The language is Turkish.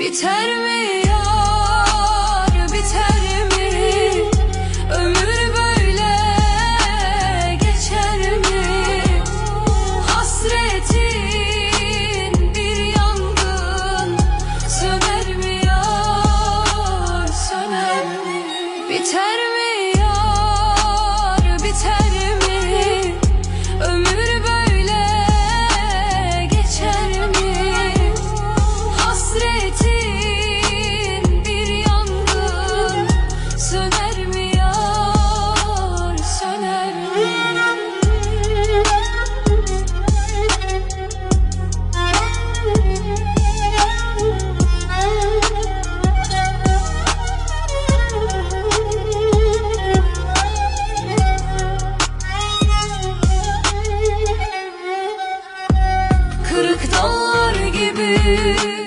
Bitter me kırık dallar gibi.